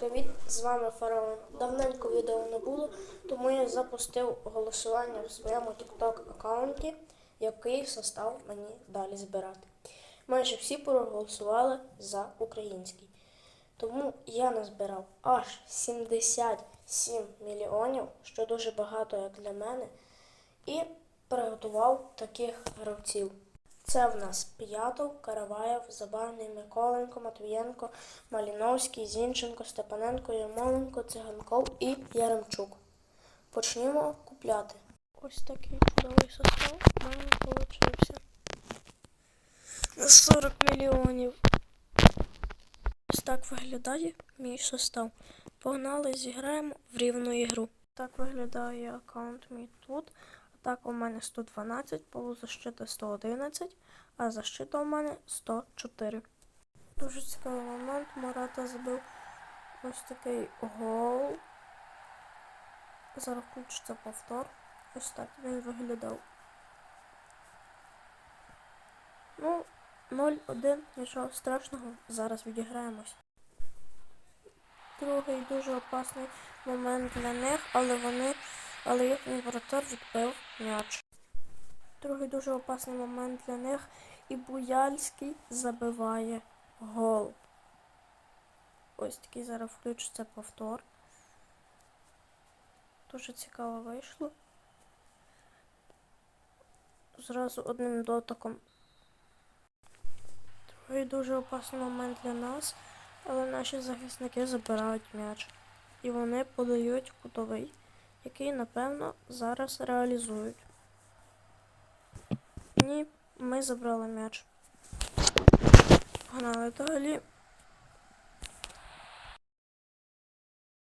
Привіт, з вами Фараон. Давненько відео не було, тому я запустив голосування в своєму TikTok аккаунті, який состав мені далі збирати. Майже всі проголосували за український. Тому я назбирав аж 77 мільйонів, що дуже багато як для мене, і приготував таких гравців. Це в нас П'ятов, Караваєв, Забарний, Миколенко, Матвієнко, Маліновський, Зінченко, Степаненко, Ярмоленко, Циганков і Яремчук. Почнімо купляти. Ось такий чудовий состав мене вийшов. На 40 мільйонів. Ось так виглядає мій состав. Погнали, зіграємо в рівну ігру. Так виглядає аккаунт мій тут. Атака у мене 112, полузащита 111, а защита у мене 104. Дуже цікавий момент. Марата забив ось такий гол. Зараз включиться повтор. Ось так він виглядав. Ну, 0-1, нічого страшного, зараз відіграємось. Другий дуже опасний момент для них, але вони, але їхній воротар відбив м'яч. Другий дуже опасний момент для них, і Буяльський забиває гол. Ось такий зараз включиться повтор. Дуже цікаво вийшло. Зразу одним дотиком Другий дуже опасний момент для нас, але наші захисники забирають м'яч. І вони подають кутовий, який, напевно, зараз реалізують. Ні, ми забрали м'яч. Погнали далі.